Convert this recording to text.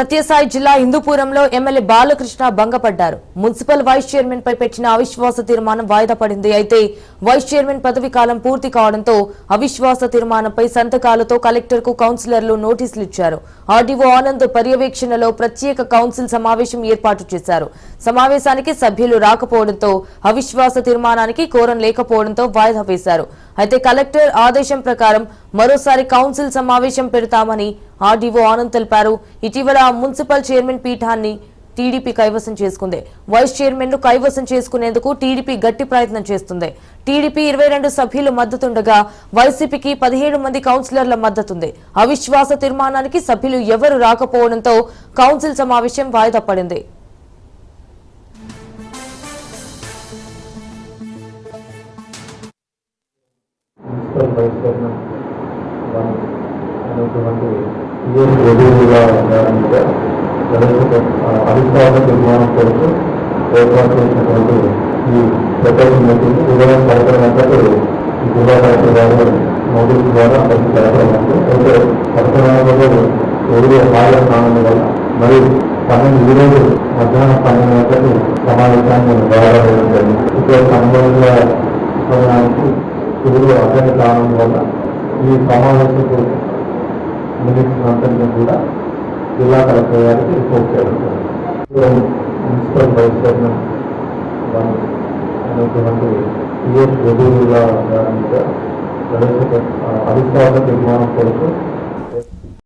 సత్యసాయి జిల్లా హిందూపురంలో ఎమ్మెల్యే బాలకృష్ణ భంగపడ్డారు. మున్సిపల్ వైస్ చైర్మన్ పై పెట్టిన అవిశ్వాస తీర్మానం వాయిదా పడింది. అయితే వైస్ చైర్మన్ పదవి కాలం పూర్తి కావడంతో అవిశ్వాస తీర్మానంపై సంతకాలతో కలెక్టర్కు కౌన్సిలర్లు నోటీసులు ఇచ్చారు. ఆర్డీఓ ఆనంద్ పర్యవేక్షణలో ప్రత్యేక కౌన్సిల్ సమావేశం ఏర్పాటు చేశారు. సమావేశానికి సభ్యులు రాకపోవడంతో అవిశ్వాస తీర్మానానికి కోరం లేకపోవడంతో వాయిదా వేశారు. అయితే కలెక్టర్ ఆదేశం ప్రకారం మరోసారి కౌన్సిల్ సమావేశం పెడతామని ఆర్డీఓ ఆనంద్ తెలిపారు. ఇటీవల మున్సిపల్ చైర్మన్ పీఠాన్ని టీడీపీ కైవసం చేసుకుంది. వైస్ చైర్మన్ను కైవసం చేసుకునేందుకు టీడీపీ గట్టి ప్రయత్నం చేస్తుంది. టీడీపీ ఇరవై రెండు సభ్యులు మద్దతుండగా వైసీపీకి పదిహేడు మంది కౌన్సిలర్ల మద్దతుంది. అవిశ్వాస తీర్మానానికి సభ్యులు ఎవరు రాకపోవడంతో కౌన్సిల్ సమావేశం వాయిదా పడింది. వైస్ చైర్మన్ అనేటువంటి పిఎస్ రెడ్డిగా మీద అధికార నిర్మాణం కొరకు ఏర్పాటు చేసినటువంటి ఈ ప్రత్యేక మీటింగ్ ఉదయం పదకొండు ఈ జిల్లా కలెక్టర్ గారు నోటీస్ ద్వారా అందరికీ తెలపడమంది అయితే పదకొండు కావడం వల్ల మరి పన్నెండు ఈరోజు మధ్యాహ్నం పన్నెండు గంటలకు సమావేశాన్ని వాయిదా జరిగింది. ఇక్కడ సంబంధించిన సమయానికి ఇప్పుడు కావడం వల్ల ఈ సమావేశపు మినిట్స్ అంతటిని కూడా జిల్లా కలెక్టర్ గారికి రిపోర్ట్ చేయడం జరిగింది. మున్సిపల్ వైస్ చైర్మన్ వన్ అనేటువంటి పిఎస్ రెడ్డిగా మీద అధికార నిర్మాణం కొరకు